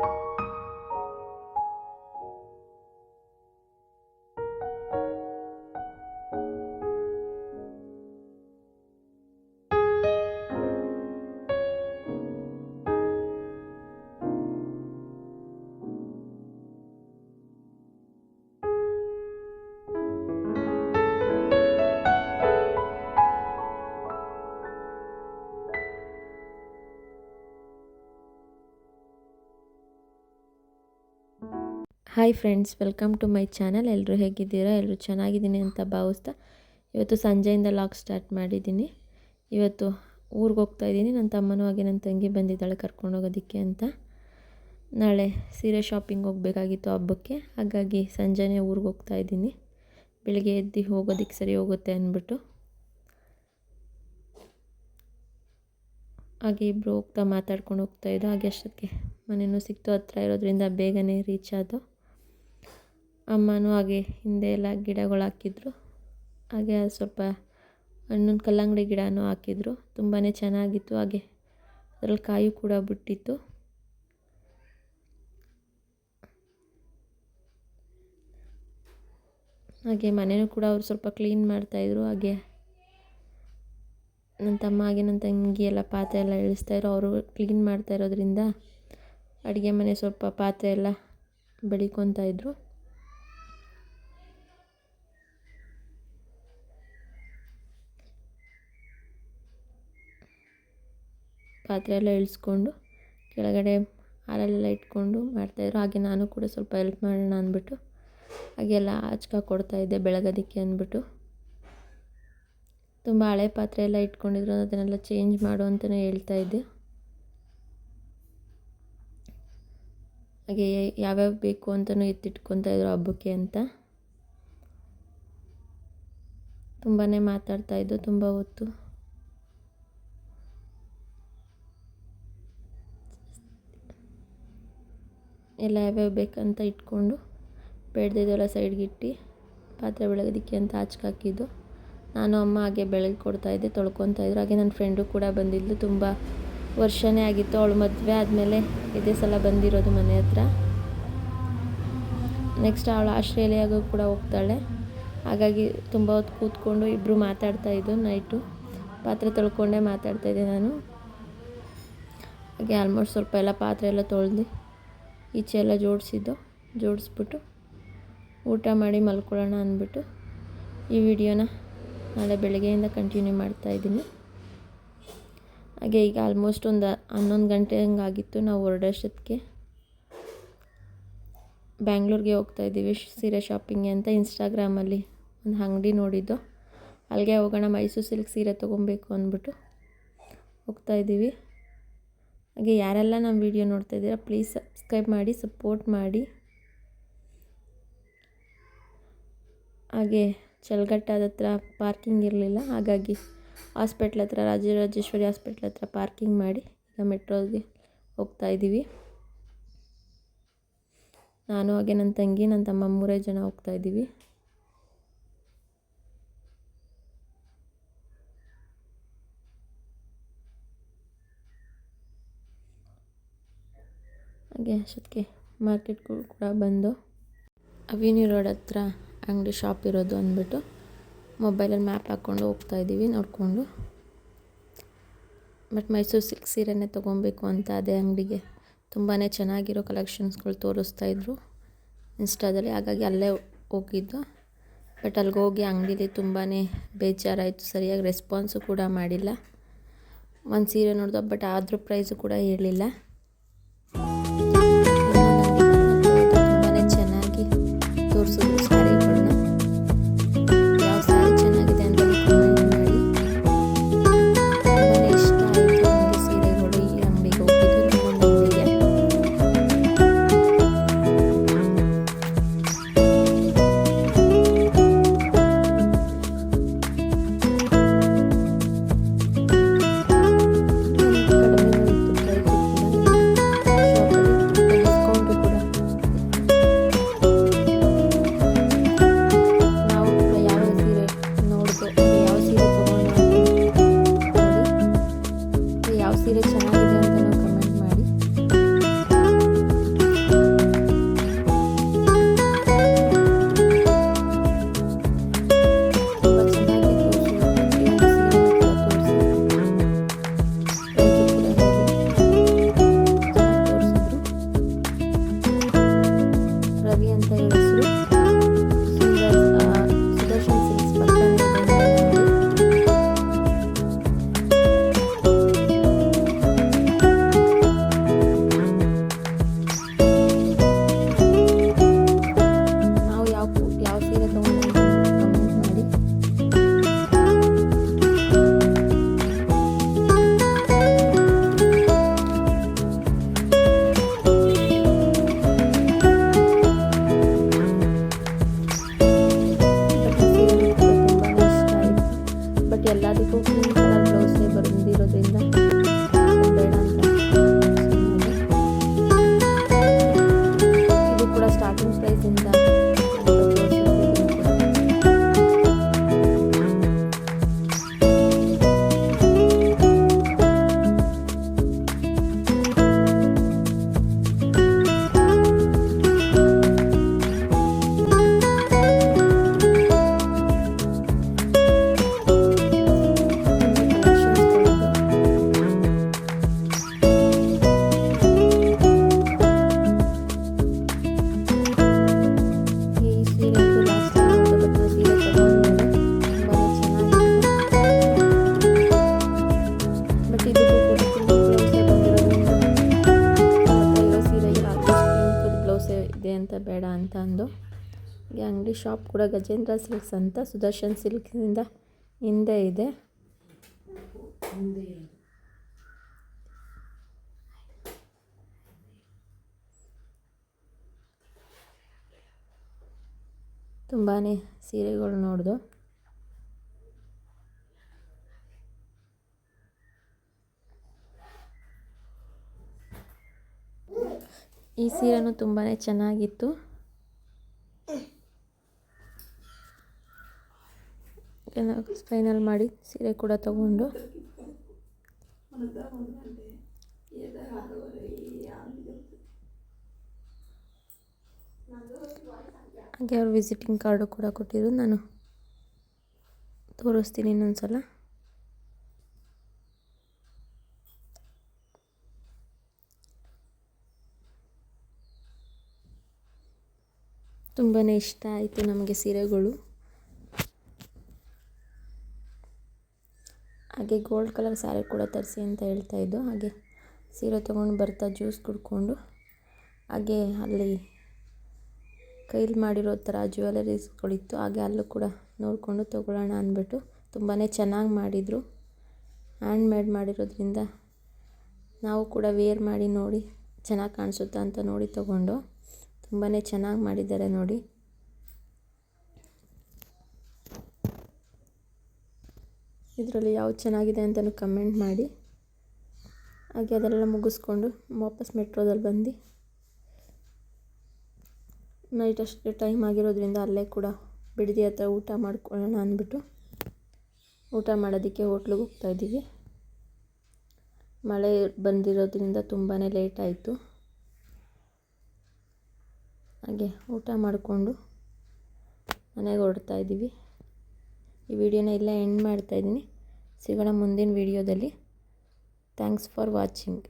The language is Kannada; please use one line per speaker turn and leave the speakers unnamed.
you hi friends, welcome to my channel. ಎಲ್ಲರೂ ಹೇಗಿದ್ದೀರಾ? ಎಲ್ಲರೂ ಚೆನ್ನಾಗಿದ್ದೀನಿ ಅಂತ ಭಾವಿಸ್ತಾ ಇವತ್ತು ಸಂಜೆಯಿಂದ ಲಾಕ್ ಸ್ಟಾರ್ಟ್ ಮಾಡಿದ್ದೀನಿ. ಇವತ್ತು ಊರಿಗೆ ಹೋಗ್ತಾ ಇದ್ದೀನಿ. ನನ್ನ ತಮ್ಮನೂ ಹಾಗೆ ನನ್ನ ತಂಗಿ ಬಂದಿದ್ದಾಳೆ ಕರ್ಕೊಂಡು ಹೋಗೋದಕ್ಕೆ ಅಂತ. ನಾಳೆ ಸೀರೆ ಶಾಪಿಂಗ್ ಹೋಗಬೇಕಾಗಿತ್ತು ಹಬ್ಬಕ್ಕೆ. ಹಾಗಾಗಿ ಸಂಜೆನೇ ಊರಿಗೆ ಹೋಗ್ತಾ ಇದ್ದೀನಿ. ಬೆಳಿಗ್ಗೆ ಎದ್ದು ಹೋಗೋದಕ್ಕೆ ಸರಿ ಹೋಗುತ್ತೆ ಅಂದ್ಬಿಟ್ಟು. ಹಾಗೆ ಇಬ್ಬರು ಹೋಗ್ತಾ ಮಾತಾಡ್ಕೊಂಡು ಹೋಗ್ತಾ ಇದ್ದೋ ಹಾಗೆ ಅಷ್ಟಕ್ಕೆ ಮನೆಯೂ ಸಿಕ್ತು. ಹತ್ರ ಇರೋದ್ರಿಂದ ಬೇಗನೆ ರೀಚ್ ಆದೋ ಅಮ್ಮನೂ ಹಾಗೆ ಹಿಂದೆ ಎಲ್ಲ ಗಿಡಗಳು ಹಾಕಿದ್ರು. ಹಾಗೆ ಅದು ಸ್ವಲ್ಪ ಹಣ್ಣಿನ ಕಲ್ಲಂಗಡಿ ಗಿಡನೂ ಹಾಕಿದ್ರು. ತುಂಬಾ ಚೆನ್ನಾಗಿತ್ತು. ಹಾಗೆ ಅದ್ರಲ್ಲಿ ಕಾಯಿ ಕೂಡ ಬಿಟ್ಟಿತ್ತು. ಹಾಗೆ ಮನೆಯೂ ಕೂಡ ಅವರು ಸ್ವಲ್ಪ ಕ್ಲೀನ್ ಮಾಡ್ತಾಯಿದ್ರು ಹಾಗೆ ನನ್ನ ತಮ್ಮ ಹಾಗೆ ನನ್ನ ತಂಗಿ ಎಲ್ಲ ಪಾತ್ರೆ ಎಲ್ಲ ಇಳಿಸ್ತಾಯಿದ್ರು ಅವರು ಕ್ಲೀನ್ ಮಾಡ್ತಾ ಇರೋದ್ರಿಂದ ಅಡುಗೆ ಮನೆ ಸ್ವಲ್ಪ ಪಾತ್ರೆ ಎಲ್ಲ ಬೆಳಿಕೊತಾ ಇದ್ರು. ಪಾತ್ರೆ ಎಲ್ಲ ಇಳಿಸ್ಕೊಂಡು ಕೆಳಗಡೆ ಹಾಲಲ್ಲೆಲ್ಲ ಇಟ್ಕೊಂಡು ಮಾಡ್ತಾಯಿದ್ರು ಹಾಗೆ ನಾನು ಕೂಡ ಸ್ವಲ್ಪ ಹೆಲ್ಪ್ ಮಾಡೋಣ ಅಂದ್ಬಿಟ್ಟು ಹಾಗೆಲ್ಲ ಆಚ್ಕ ಕೊಡ್ತಾಯಿದ್ದೆ ಬೆಳಗೋದಕ್ಕೆ ಅಂದ್ಬಿಟ್ಟು. ತುಂಬ ಹಳೆ ಪಾತ್ರೆ ಎಲ್ಲ ಇಟ್ಕೊಂಡಿದ್ರು, ಅದನ್ನೆಲ್ಲ ಚೇಂಜ್ ಮಾಡು ಅಂತಲೇ ಹೇಳ್ತಾಯಿದ್ದೆ ಹಾಗೆ ಯಾವ್ಯಾವ ಬೇಕು ಅಂತಲೂ ಎತ್ತಿಟ್ಕೊತಾಯಿದ್ರು ಹಬ್ಬಕ್ಕೆ ಅಂತ. ತುಂಬಾ ಮಾತಾಡ್ತಾಯಿದ್ದು ತುಂಬ ಹೊತ್ತು. ಎಲ್ಲ ಯಾವ್ಯಾವ ಬೇಕಂತ ಇಟ್ಕೊಂಡು ಬೇಡ್ದಿದ್ದೆಲ್ಲ ಸೈಡ್ಗೆ ಇಟ್ಟು ಪಾತ್ರೆ ಬೆಳಗೋದಕ್ಕೆ ಅಂತ ಹಾಕಿದ್ದು. ನಾನು ಅಮ್ಮ ಹಾಗೆ ಬೆಳಗ್ಗೆ ಕೊಡ್ತಾಯಿದ್ದೆ ತೊಳ್ಕೊತಾಯಿದ್ರು ಹಾಗೆ ನನ್ನ ಫ್ರೆಂಡು ಕೂಡ ಬಂದಿದ್ಲು. ತುಂಬ ವರ್ಷನೇ ಆಗಿತ್ತು ಅವಳು ಮದುವೆ ಆದಮೇಲೆ ಇದೇ ಸಲ ಬಂದಿರೋದು ಮನೆ ಹತ್ರ. ನೆಕ್ಸ್ಟ್ ಅವಳು ಆಸ್ಟ್ರೇಲಿಯಾಗೂ ಕೂಡ ಹೋಗ್ತಾಳೆ. ಹಾಗಾಗಿ ತುಂಬ ಹೊತ್ತು ಕೂತ್ಕೊಂಡು ಇಬ್ಬರು ಮಾತಾಡ್ತಾಯಿದ್ದು ನೈಟು ಪಾತ್ರೆ ತೊಳ್ಕೊಂಡೇ ಮಾತಾಡ್ತಾಯಿದ್ದೆ ನಾನು. ಹಾಗೆ ಆಲ್ಮೋಸ್ಟ್ ಸ್ವಲ್ಪ ಎಲ್ಲ ಪಾತ್ರೆ ಎಲ್ಲ ತೊಳೆದು ಈಚೆ ಎಲ್ಲ ಜೋಡಿಸಿದ್ದು, ಜೋಡಿಸ್ಬಿಟ್ಟು ಊಟ ಮಾಡಿ ಮಲ್ಕೊಳ್ಳೋಣ ಅಂದ್ಬಿಟ್ಟು ಈ ವಿಡಿಯೋನ ನಾಳೆ ಬೆಳಗ್ಗೆಯಿಂದ ಕಂಟಿನ್ಯೂ ಮಾಡ್ತಾಯಿದ್ದೀನಿ ಹಾಗೆ ಈಗ ಆಲ್ಮೋಸ್ಟ್ ಒಂದು ಹನ್ನೊಂದು ಗಂಟೆ ಹಂಗಾಗಿತ್ತು. ನಾವು ಹೊರಡೋಷ್ಟೊತ್ತಿಗೆ ಬ್ಯಾಂಗ್ಳೂರಿಗೆ ಹೋಗ್ತಾಯಿದ್ದೀವಿ ಸೀರೆ ಶಾಪಿಂಗ್ಗೆ ಅಂತ ಇನ್ಸ್ಟಾಗ್ರಾಮಲ್ಲಿ ಒಂದು ಅಂಗಡಿ ನೋಡಿದ್ದು. ಅಲ್ಲಿಗೆ ಹೋಗೋಣ, ಮೈಸೂರು ಸಿಲ್ಕ್ ಸೀರೆ ತೊಗೊಬೇಕು ಅಂದ್ಬಿಟ್ಟು ಹೋಗ್ತಾಯಿದ್ದೀವಿ ಹಾಗೆ ಯಾರೆಲ್ಲ ನಮ್ಮ ವಿಡಿಯೋ ನೋಡ್ತಾ ಇದ್ದೀರಾ ಪ್ಲೀಸ್ ಸಬ್ಸ್ಕ್ರೈಬ್ ಮಾಡಿ ಸಪೋರ್ಟ್ ಮಾಡಿ. ಹಾಗೆ ಚಲ್ಗಟ್ಟದ ಹತ್ರ ಪಾರ್ಕಿಂಗ್ ಇರಲಿಲ್ಲ, ಹಾಗಾಗಿ ಹಾಸ್ಪಿಟ್ಲ್ ಹತ್ರ, ರಾಜರಾಜೇಶ್ವರಿ ಹಾಸ್ಪಿಟ್ಲ್ ಹತ್ರ ಪಾರ್ಕಿಂಗ್ ಮಾಡಿ ಈಗ ಮೆಟ್ರೋಗೆ ಹೋಗ್ತಾ ಇದ್ದೀವಿ. ನಾನು ಹಾಗೆ ನನ್ನ ತಂಗಿ, ನನ್ನ ತಮ್ಮ ಮೂರೇ ಜನ ಹೋಗ್ತಾ ಇದ್ದೀವಿ. ಹಾಗೆ ಅಷ್ಟೊತ್ತಿಗೆ ಮಾರ್ಕೆಟ್ಗೂ ಕೂಡ ಬಂದು ಅವಿನ್ಯೂ ರೋಡ್ ಹತ್ರ ಅಂಗಡಿ ಶಾಪ್ ಇರೋದು ಅಂದ್ಬಿಟ್ಟು ಮೊಬೈಲಲ್ಲಿ ಮ್ಯಾಪ್ ಹಾಕ್ಕೊಂಡು ಹೋಗ್ತಾಯಿದ್ದೀವಿ ನೋಡಿಕೊಂಡು. ಬಟ್ ಮೈಸೂರು ಸಿಲ್ಕ್ ಸೀರೆನೇ ತೊಗೊಬೇಕು ಅಂತ ಅದೇ ಅಂಗಡಿಗೆ ತುಂಬಾ ಚೆನ್ನಾಗಿರೋ ಕಲೆಕ್ಷನ್ಸ್ಗಳು ತೋರಿಸ್ತಾ ಇದ್ರು. ಇನ್ಸ್ಟಾದಲ್ಲಿ ಹಾಗಾಗಿ ಅಲ್ಲೇ ಹೋಗಿದ್ದು. ಬಟ್ ಅಲ್ಲಿಗೆ ಹೋಗಿ ಅಂಗಡಿಲಿ ತುಂಬಾ ಬೇಜಾರಾಯಿತು, ಸರಿಯಾಗಿ ರೆಸ್ಪಾನ್ಸು ಕೂಡ ಮಾಡಿಲ್ಲ. ಒಂದು ಸೀರೆ ನೋಡಿದ ಬಟ್ ಆದರೂ ಪ್ರೈಸು ಕೂಡ ಹೇಳಲಿಲ್ಲ ಹಾಗೆ ಅಂಗಡಿ ಶಾಪ್ ಕೂಡ ಗಜೇಂದ್ರ ಸಿಲ್ಕ್ಸ್ ಅಂತ ಸುದರ್ಶನ್ ಸಿಲ್ಕ್ಸಿಂದ ಹಿಂದೆ ಇದೆ. ತುಂಬಾ ಸೀರೆಗಳು ನೋಡ್ದು. ಈ ಸೀರೆನೂ ತುಂಬಾ ಚೆನ್ನಾಗಿತ್ತು. ಫೈನಲ್ ಮಾಡಿ ಸೀರೆ ಕೂಡ ತಗೊಂಡು. ಹಾಗೆ ಅವ್ರು ವಿಸಿಟಿಂಗ್ ಕಾರ್ಡು ಕೂಡ ಕೊಟ್ಟಿದ್ರು, ನಾನು ತೋರಿಸ್ತೀನಿ ಇನ್ನೊಂದು ಸಲ ತುಂಬಾ ಇಷ್ಟ ಆಯಿತು ನಮಗೆ ಸೀರೆಗಳು. ಹಾಗೆ ಗೋಲ್ಡ್ ಕಲರ್ ಸ್ಯಾರಿ ಕೂಡ ತರಿಸಿ ಅಂತ ಹೇಳ್ತಾ ಇದ್ದು, ಹಾಗೆ ಸೀರೆ ತೊಗೊಂಡು ಬರ್ತಾ ಜ್ಯೂಸ್ ಕುಡ್ಕೊಂಡು, ಹಾಗೆ ಅಲ್ಲಿ ಕೈಲಿ ಮಾಡಿರೋ ಥರ ಜ್ಯುವೆಲರೀಸ್ಗಳಿತ್ತು ಹಾಗೆ ಅಲ್ಲೂ ಕೂಡ ನೋಡಿಕೊಂಡು ತೊಗೊಳ್ಳೋಣ ಅಂದ್ಬಿಟ್ಟು ತುಂಬಾ ಚೆನ್ನಾಗಿ ಮಾಡಿದರು. ಹ್ಯಾಂಡ್ ಮೇಡ್ ಮಾಡಿರೋದ್ರಿಂದ ನಾವು ಕೂಡ ವೇರ್ ಮಾಡಿ ನೋಡಿ ಚೆನ್ನಾಗಿ ಕಾಣಿಸುತ್ತಾ ಅಂತ ನೋಡಿ ತೊಗೊಂಡು ತುಂಬಾ ಚೆನ್ನಾಗಿ ಮಾಡಿದ್ದಾರೆ ನೋಡಿ. ಇದರಲ್ಲಿ ಯಾವ್ದು ಚೆನ್ನಾಗಿದೆ ಅಂತಲೂ ಕಮೆಂಟ್ ಮಾಡಿ. ಹಾಗೆ ಅದೆಲ್ಲ ಮುಗಿಸ್ಕೊಂಡು ವಾಪಸ್ ಮೆಟ್ರೋದಲ್ಲಿ ಬಂದು ನೈಟ್ ಅಷ್ಟು ಟೈಮ್ ಆಗಿರೋದ್ರಿಂದ ಅಲ್ಲೇ ಕೂಡ ಬಿಡದಿ ಹತ್ರ ಊಟ ಮಾಡ್ಕೊಳ್ಳೋಣ ಅಂದ್ಬಿಟ್ಟು ಊಟ ಮಾಡೋದಕ್ಕೆ ಹೋಟ್ಲಿಗೆ ಹೋಗ್ತಾಯಿದ್ದೀವಿ ಮಳೆ ಬಂದಿರೋದ್ರಿಂದ ತುಂಬಾ ಲೇಟ್ ಆಯಿತು. ಹಾಗೆ ಊಟ ಮಾಡಿಕೊಂಡು ಮನೆಗೆ ಹೊರಡ್ತಾ ಇದ್ದೀವಿ. ಈ ವಿಡಿಯೋನ ಇಲ್ಲ ಎಂಡ್ ಮಾಡ್ತಾಯಿದ್ದೀನಿ ಸಿಗೋಣ ಮುಂದಿನ ವಿಡಿಯೋದಲ್ಲಿ. Thanks for watching